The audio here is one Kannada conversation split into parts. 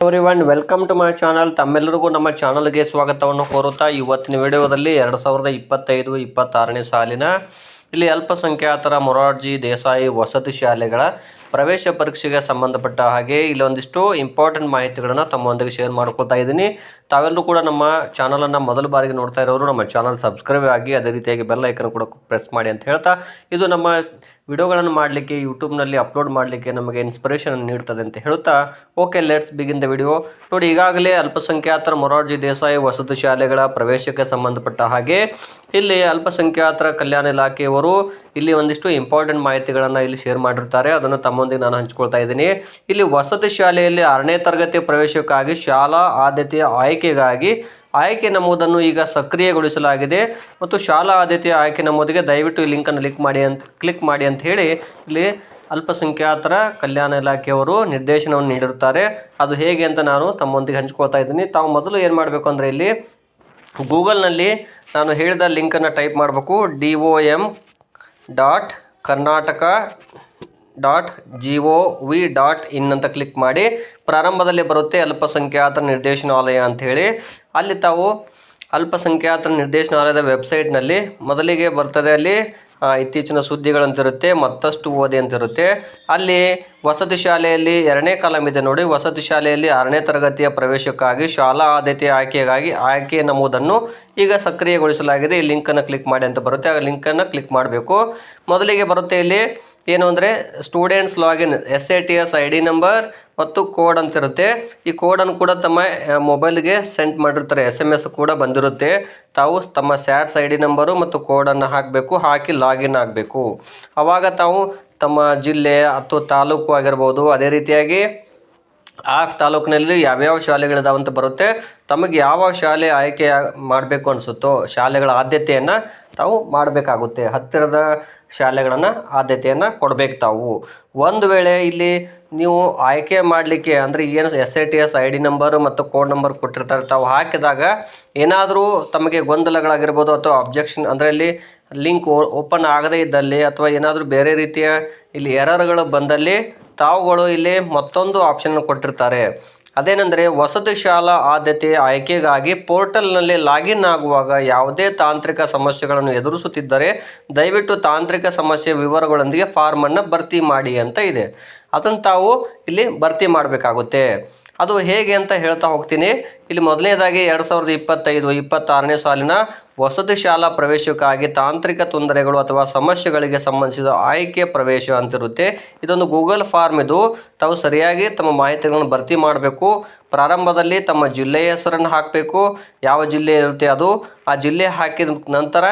Everyone welcome to my channel ತಮ್ಮೆಲ್ಲರಿಗೂ ನಮ್ಮ ಚಾನಲ್ಗೆ ಸ್ವಾಗತವನ್ನು ಕೋರುತ್ತಾ ಇವತ್ತಿನ ವಿಡಿಯೋದಲ್ಲಿ ಎರಡು ಸಾವಿರದ ಇಪ್ಪತ್ತೈದು, ಇಪ್ಪತ್ತಾರನೇ ಸಾಲಿನ ಇಲ್ಲಿ ಅಲ್ಪಸಂಖ್ಯಾತರ ಮೊರಾರ್ಜಿ ದೇಸಾಯಿ ವಸತಿ ಶಾಲೆಗಳ ಪ್ರವೇಶ ಪರೀಕ್ಷೆಗೆ ಸಂಬಂಧಪಟ್ಟ ಹಾಗೆ ಇಲ್ಲಿ ಒಂದಿಷ್ಟು ಇಂಪಾರ್ಟೆಂಟ್ ಮಾಹಿತಿಗಳನ್ನು ತಮ್ಮೊಂದಿಗೆ ಶೇರ್ ಮಾಡ್ಕೊತಾ ಇದ್ದೀನಿ. ತಾವೆಲ್ಲರೂ ಕೂಡ ನಮ್ಮ ಚಾನಲನ್ನು ಮೊದಲ ಬಾರಿಗೆ ನೋಡ್ತಾ ಇರೋರು ನಮ್ಮ ಚಾನಲ್ ಸಬ್ಸ್ಕ್ರೈಬ್ ಆಗಿ ಅದೇ ರೀತಿಯಾಗಿ ಬೆಲ್ ಐಕನ್ ಕೂಡ ಪ್ರೆಸ್ ಮಾಡಿ ಅಂತ ಹೇಳ್ತಾ, ಇದು ನಮ್ಮ ವಿಡಿಯೋಗಳನ್ನು ಮಾಡಲಿಕ್ಕೆ ಯೂಟ್ಯೂಬ್ನಲ್ಲಿ ಅಪ್ಲೋಡ್ ಮಾಡಲಿಕ್ಕೆ ನಮಗೆ ಇನ್ಸ್ಪಿರೇಷನ್ ನೀಡ್ತದೆ ಅಂತ ಹೇಳುತ್ತಾ okay let's begin the video ನೋಡಿ, ಈಗಾಗಲೇ ಅಲ್ಪಸಂಖ್ಯಾತರ ಮೊರಾರ್ಜಿ ದೇಸಾಯಿ ವಸತಿ ಶಾಲೆಗಳ ಪ್ರವೇಶಕ್ಕೆ ಸಂಬಂಧಪಟ್ಟ ಹಾಗೆ ಇಲ್ಲಿ ಅಲ್ಪಸಂಖ್ಯಾತರ ಕಲ್ಯಾಣ ಇಲಾಖೆಯವರು ಇಲ್ಲಿ ಒಂದಿಷ್ಟು ಇಂಪಾರ್ಟೆಂಟ್ ಮಾಹಿತಿಗಳನ್ನು ಇಲ್ಲಿ ಶೇರ್ ಮಾಡಿರ್ತಾರೆ. ಅದನ್ನು ತಮ್ಮೊಂದಿಗೆ ನಾನು ಹಂಚ್ಕೊಳ್ತಾ ಇದ್ದೀನಿ. ಇಲ್ಲಿ ವಸತಿ ಶಾಲೆಯಲ್ಲಿ ಆರನೇ ತರಗತಿ ಪ್ರವೇಶಕ್ಕಾಗಿ ಶಾಲಾ ಆದ್ಯತೆಯ ಆಯ್ಕೆಗಾಗಿ ಆಯ್ಕೆ ನಮೂದನ್ನು ಈಗ ಸಕ್ರಿಯಗೊಳಿಸಲಾಗಿದೆ. ಮತ್ತು ಶಾಲಾ ಆದ್ಯತೆಯ ಆಯ್ಕೆ ನಮೂದಿಗೆ ದಯವಿಟ್ಟು ಈ ಲಿಂಕನ್ನು ಕ್ಲಿಕ್ ಮಾಡಿ ಅಂತ ಕ್ಲಿಕ್ ಮಾಡಿ ಅಂತ ಹೇಳಿ ಇಲ್ಲಿ ಅಲ್ಪಸಂಖ್ಯಾತರ ಕಲ್ಯಾಣ ಇಲಾಖೆಯವರು ನಿರ್ದೇಶನವನ್ನು ನೀಡಿರುತ್ತಾರೆ. ಅದು ಹೇಗೆ ಅಂತ ನಾನು ತಮ್ಮೊಂದಿಗೆ ಹಂಚ್ಕೊಳ್ತಾ ಇದ್ದೀನಿ. ತಾವು ಮೊದಲು ಏನು ಮಾಡಬೇಕು ಅಂದರೆ ಇಲ್ಲಿ ಗೂಗಲ್ನಲ್ಲಿ ನಾನು ಹೇಳಿದ ಲಿಂಕನ್ನು ಟೈಪ್ ಮಾಡಬೇಕು. D O M dot Karnataka dot G O V dot in ಅಂತ ಕ್ಲಿಕ್ ಮಾಡಿ. ಪ್ರಾರಂಭದಲ್ಲಿ ಬರುತ್ತೆ ಅಲ್ಪಸಂಖ್ಯಾತ ನಿರ್ದೇಶನಾಲಯ ಅಂಥೇಳಿ ಅಲ್ಲಿ ತಾವು ಅಲ್ಪಸಂಖ್ಯಾತರ ನಿರ್ದೇಶನಾಲಯದ ವೆಬ್ಸೈಟ್ನಲ್ಲಿ ಮೊದಲಿಗೆ ಬರ್ತದೆ ಅಲ್ಲಿ ಇತ್ತೀಚಿನ ಸುದ್ದಿಗಳಂತಿರುತ್ತೆ, ಮತ್ತಷ್ಟು ಓದಿ ಅಂತಿರುತ್ತೆ ಅಲ್ಲಿ ವಸತಿ ಶಾಲೆಯಲ್ಲಿ ಎರಡನೇ ಕಾಲಮ್ ಇದೆ ನೋಡಿ. ವಸತಿ ಶಾಲೆಯಲ್ಲಿ ಆರನೇ ತರಗತಿಯ ಪ್ರವೇಶಕ್ಕಾಗಿ ಶಾಲಾ ಆದ್ಯತೆಯ ಆಯ್ಕೆಗಾಗಿ ಆಯ್ಕೆ ನಮೂದನ್ನು ಈಗ ಸಕ್ರಿಯಗೊಳಿಸಲಾಗಿದೆ. ಈ ಲಿಂಕನ್ನು ಕ್ಲಿಕ್ ಮಾಡಿ ಅಂತ ಬರುತ್ತೆ. ಆ ಲಿಂಕನ್ನು ಕ್ಲಿಕ್ ಮಾಡಬೇಕು. ಮೊದಲಿಗೆ ಬರುತ್ತೆ ಇಲ್ಲಿ ಏನು ಅಂದರೆ students login S I T S I D number ಮತ್ತು ಕೋಡ್ ಅಂತಿರುತ್ತೆ ಈ ಕೋಡನ್ನು ಕೂಡ ತಮ್ಮ ಮೊಬೈಲ್ಗೆ ಸೆಂಡ್ ಮಾಡಿರ್ತಾರೆ. ಎಸ್ ಎಂ ಎಸ್ ಕೂಡ ಬಂದಿರುತ್ತೆ. ತಾವು ತಮ್ಮ ಸ್ಯಾಟ್ಸ್ ಐ ಡಿ ನಂಬರು ಮತ್ತು ಕೋಡನ್ನು ಹಾಕಬೇಕು, ಹಾಕಿ ಲಾಗಿನ್ ಆಗಬೇಕು. ಆವಾಗ ತಾವು ತಮ್ಮ ಜಿಲ್ಲೆ ಅಥವಾ ತಾಲೂಕು ಆಗಿರ್ಬೋದು, ಅದೇ ರೀತಿಯಾಗಿ ಆ ತಾಲೂಕಿನಲ್ಲಿ ಯಾವ್ಯಾವ ಶಾಲೆಗಳಿದಾವೆ ಅಂತ ಬರುತ್ತೆ. ತಮಗೆ ಯಾವ ಶಾಲೆ ಆಯ್ಕೆ ಮಾಡಬೇಕು ಅನಿಸುತ್ತೋ ಶಾಲೆಗಳ ಆದ್ಯತೆಯನ್ನು ತಾವು ಮಾಡಬೇಕಾಗುತ್ತೆ. ಹತ್ತಿರದ ಶಾಲೆಗಳನ್ನು ಆದ್ಯತೆಯನ್ನು ಕೊಡಬೇಕು ತಾವು. ಒಂದು ವೇಳೆ ಇಲ್ಲಿ ನೀವು ಆಯ್ಕೆ ಮಾಡಲಿಕ್ಕೆ ಅಂದರೆ ಏನು S I T S I D number ಮತ್ತು ಕೋಡ್ ನಂಬರ್ ಕೊಟ್ಟಿರ್ತಾರೆ, ತಾವು ಹಾಕಿದಾಗ ಏನಾದರೂ ತಮಗೆ ಗೊಂದಲಗಳಾಗಿರ್ಬೋದು ಅಥವಾ ಅಬ್ಜೆಕ್ಷನ್ ಅಂದರೆ ಇಲ್ಲಿ ಲಿಂಕ್ ಓಪನ್ ಆಗದೇ ಇದ್ದಲ್ಲಿ ಅಥವಾ ಏನಾದರೂ ಬೇರೆ ರೀತಿಯ ಇಲ್ಲಿ ಎರರ್ಗಳು ಬಂದಲ್ಲಿ ತಾವುಗಳು ಇಲ್ಲಿ ಮತ್ತೊಂದು ಆಪ್ಷನ್ ಕೊಟ್ಟಿರ್ತಾರೆ. ಅದೇನೆಂದರೆ ವಸತಿ ಶಾಲಾ ಆದ್ಯತೆ ಆಯ್ಕೆಗಾಗಿ ಪೋರ್ಟಲ್ನಲ್ಲಿ ಲಾಗಿನ್ ಆಗುವಾಗ ಯಾವುದೇ ತಾಂತ್ರಿಕ ಸಮಸ್ಯೆಗಳನ್ನು ಎದುರಿಸುತ್ತಿದ್ದರೆ ದಯವಿಟ್ಟು ತಾಂತ್ರಿಕ ಸಮಸ್ಯೆ ವಿವರಗಳೊಂದಿಗೆ ಫಾರ್ಮನ್ನು ಭರ್ತಿ ಮಾಡಿ ಅಂತ ಇದೆ. ಅದನ್ನು ತಾವು ಇಲ್ಲಿ ಭರ್ತಿ ಮಾಡಬೇಕಾಗುತ್ತೆ. ಅದು ಹೇಗೆ ಅಂತ ಹೇಳ್ತಾ ಹೋಗ್ತೀನಿ. ಇಲ್ಲಿ ಮೊದಲನೇದಾಗಿ ಎರಡು ಸಾವಿರದ ಇಪ್ಪತ್ತೈದು, ಇಪ್ಪತ್ತಾರನೇ ಸಾಲಿನ ವಸತಿ ಶಾಲಾ ಪ್ರವೇಶಕ್ಕಾಗಿ ತಾಂತ್ರಿಕ ತೊಂದರೆಗಳು ಅಥವಾ ಸಮಸ್ಯೆಗಳಿಗೆ ಸಂಬಂಧಿಸಿದ ಆಯ್ಕೆ ಪ್ರವೇಶ ಅಂತಿರುತ್ತೆ. ಇದೊಂದು ಗೂಗಲ್ ಫಾರ್ಮ್ ಇದು. ತಾವು ಸರಿಯಾಗಿ ತಮ್ಮ ಮಾಹಿತಿಗಳನ್ನು ಭರ್ತಿ ಮಾಡಬೇಕು. ಪ್ರಾರಂಭದಲ್ಲಿ ತಮ್ಮ ಜಿಲ್ಲೆಯ ಹೆಸರನ್ನು ಹಾಕಬೇಕು. ಯಾವ ಜಿಲ್ಲೆ ಇರುತ್ತೆ ಅದು? ಆ ಜಿಲ್ಲೆ ಹಾಕಿದ ನಂತರ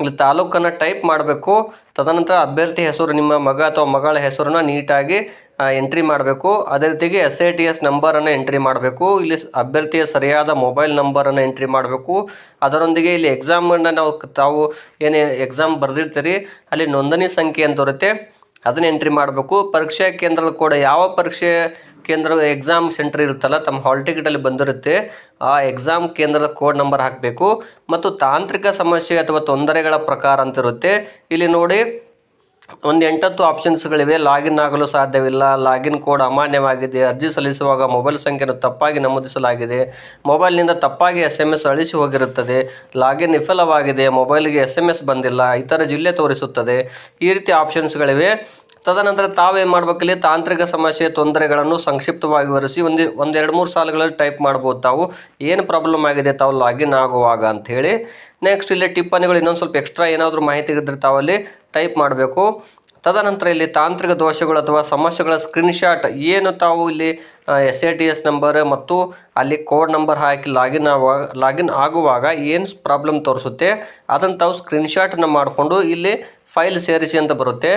ಇಲ್ಲಿ ತಾಲೂಕನ್ನು ಟೈಪ್ ಮಾಡಬೇಕು. ತದನಂತರ ಅಭ್ಯರ್ಥಿ ಹೆಸರು, ನಿಮ್ಮ ಮಗ ಅಥವಾ ಮಗಳ ಹೆಸರನ್ನ ನೀಟಾಗಿ ಎಂಟ್ರಿ ಮಾಡಬೇಕು. ಅದೇ ರೀತಿಗೆ ಎಸ್ ಐ ಟಿ ಎಸ್ ನಂಬರನ್ನು ಎಂಟ್ರಿ ಮಾಡಬೇಕು. ಇಲ್ಲಿ ಅಭ್ಯರ್ಥಿಯ ಸರಿಯಾದ ಮೊಬೈಲ್ ನಂಬರನ್ನು ಎಂಟ್ರಿ ಮಾಡಬೇಕು. ಅದರೊಂದಿಗೆ ಇಲ್ಲಿ ಎಕ್ಸಾಮನ್ನು ನಾವು ತಾವು ಏನೇ ಎಕ್ಸಾಮ್ ಬರೆದಿರ್ತೀರಿ, ಅಲ್ಲಿ ನೋಂದಣಿ ಸಂಖ್ಯೆ ಅಂತ ಇರುತ್ತೆ ಅದನ್ನ ಎಂಟ್ರಿ ಮಾಡಬೇಕು. ಪರೀಕ್ಷಾ ಕೇಂದ್ರದ ಕೂಡ ಯಾವ ಪರೀಕ್ಷೆ ಕೇಂದ್ರ ಎಕ್ಸಾಮ್ ಸೆಂಟರ್ ಇರುತ್ತಲ್ಲ, ತಮ್ಮ ಹಾಲ್ ಟಿಕೆಟಲ್ಲಿ ಬಂದಿರುತ್ತೆ, ಆ ಎಕ್ಸಾಮ್ ಕೇಂದ್ರದ ಕೋಡ್ ನಂಬರ್ ಹಾಕಬೇಕು. ಮತ್ತು ತಾಂತ್ರಿಕ ಸಮಸ್ಯೆ ಅಥವಾ ತೊಂದರೆಗಳ ಪ್ರಕಾರ ಅಂತ ಇರುತ್ತೆ. ಇಲ್ಲಿ ನೋಡಿ ಒಂದು ಎಂಟತ್ತು ಆಪ್ಷನ್ಸ್ಗಳಿವೆ ಲಾಗಿನ್ ಆಗಲು ಸಾಧ್ಯವಿಲ್ಲ. ಲಾಗಿನ್ ಕೋಡ್ ಅಮಾನ್ಯವಾಗಿದೆ. ಅರ್ಜಿ ಸಲ್ಲಿಸುವಾಗ ಮೊಬೈಲ್ ಸಂಖ್ಯೆಯನ್ನು ತಪ್ಪಾಗಿ ನಮೂದಿಸಲಾಗಿದೆ. ಮೊಬೈಲ್ನಿಂದ ತಪ್ಪಾಗಿ ಎಸ್ ಎಂ ಎಸ್ ಅಳಿಸಿ ಹೋಗಿರುತ್ತದೆ. ಲಾಗಿನ್ ವಿಫಲವಾಗಿದೆ. ಮೊಬೈಲ್ಗೆ ಎಸ್ ಎಂ ಎಸ್ ಬಂದಿಲ್ಲ. ಇತರ ಜಿಲ್ಲೆ ತೋರಿಸುತ್ತದೆ. ಈ ರೀತಿ ಆಪ್ಷನ್ಸ್ಗಳಿವೆ ತದನಂತರ ತಾವೇನು ಮಾಡಬೇಕಲ್ಲಿ ತಾಂತ್ರಿಕ ಸಮಸ್ಯೆ, ತೊಂದರೆಗಳನ್ನು ಸಂಕ್ಷಿಪ್ತವಾಗಿ ವಿವರಿಸಿ ಒಂದು ಒಂದೆರಡು ಮೂರು ಸಾಲುಗಳಲ್ಲಿ ಟೈಪ್ ಮಾಡ್ಬೋದು ತಾವು. ಏನು ಪ್ರಾಬ್ಲಮ್ ಆಗಿದೆ? ತಾವು ಲಾಗಿನ್ ಆಗುವಾಗ ಅಂಥೇಳಿ ನೆಕ್ಸ್ಟ್ ಇಲ್ಲಿ ಟಿಪ್ಪಣಿಗಳು ಇನ್ನೊಂದು ಸ್ವಲ್ಪ ಎಕ್ಸ್ಟ್ರಾ ಏನಾದರೂ ಮಾಹಿತಿ ಇದ್ದರೆ ತಾವಲ್ಲಿ ಟೈಪ್ ಮಾಡಬೇಕು. ತದನಂತರ ಇಲ್ಲಿ ತಾಂತ್ರಿಕ ದೋಷಗಳು ಅಥವಾ ಸಮಸ್ಯೆಗಳ ಸ್ಕ್ರೀನ್ಶಾಟ್ ಏನು ತಾವು ಇಲ್ಲಿ S A T S number ಮತ್ತು ಅಲ್ಲಿ ಕೋಡ್ ನಂಬರ್ ಹಾಕಿ ಲಾಗಿನ್ ಆಗುವಾಗ ಲಾಗಿನ್ ಆಗುವಾಗ ಏನು ಪ್ರಾಬ್ಲಮ್ ತೋರಿಸುತ್ತೆ, ಅದನ್ನು ತಾವು ಸ್ಕ್ರೀನ್ಶಾಟನ್ನು ಮಾಡಿಕೊಂಡು ಇಲ್ಲಿ ಫೈಲ್ ಸೇರಿಸಿ ಅಂತ ಬರುತ್ತೆ.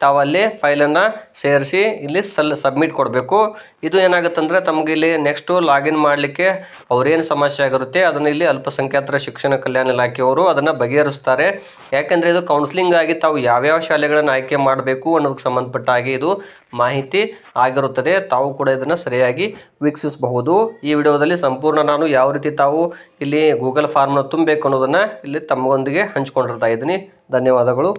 ತಾವಲ್ಲಿ ಫೈಲನ್ನು ಸೇರಿಸಿ ಇಲ್ಲಿ ಸಲ್ ಸಬ್ಮಿಟ್ ಕೊಡಬೇಕು. ಇದು ಏನಾಗುತ್ತಂದರೆ ತಮಗೆ ಇಲ್ಲಿ ನೆಕ್ಸ್ಟು ಲಾಗಿನ್ ಮಾಡಲಿಕ್ಕೆ ಅವರೇನು ಸಮಸ್ಯೆ ಆಗಿರುತ್ತೆ ಅದನ್ನು ಇಲ್ಲಿ ಅಲ್ಪಸಂಖ್ಯಾತರ ಶಿಕ್ಷಣ ಕಲ್ಯಾಣ ಇಲಾಖೆಯವರು ಅದನ್ನು ಬಗೆಹರಿಸ್ತಾರೆ. ಯಾಕೆಂದರೆ ಇದು ಕೌನ್ಸಿಲಿಂಗ್ ಆಗಿ ತಾವು ಯಾವ್ಯಾವ ಶಾಲೆಗಳನ್ನು ಆಯ್ಕೆ ಮಾಡಬೇಕು ಅನ್ನೋದಕ್ಕೆ ಸಂಬಂಧಪಟ್ಟ ಹಾಗೆ ಇದು ಮಾಹಿತಿ ಆಗಿರುತ್ತದೆ. ತಾವು ಕೂಡ ಇದನ್ನು ಸರಿಯಾಗಿ ವೀಕ್ಷಿಸಬಹುದು. ಈ ವಿಡಿಯೋದಲ್ಲಿ ಸಂಪೂರ್ಣ ನಾನು ಯಾವ ರೀತಿ ತಾವು ಇಲ್ಲಿ ಗೂಗಲ್ ಫಾರ್ಮ್ನ ತುಂಬಬೇಕು ಅನ್ನೋದನ್ನು ಇಲ್ಲಿ ತಮ್ಮೊಂದಿಗೆ ಹಂಚ್ಕೊಂಡಿರ್ತಾ ಇದ್ದೀನಿ. ಧನ್ಯವಾದಗಳು.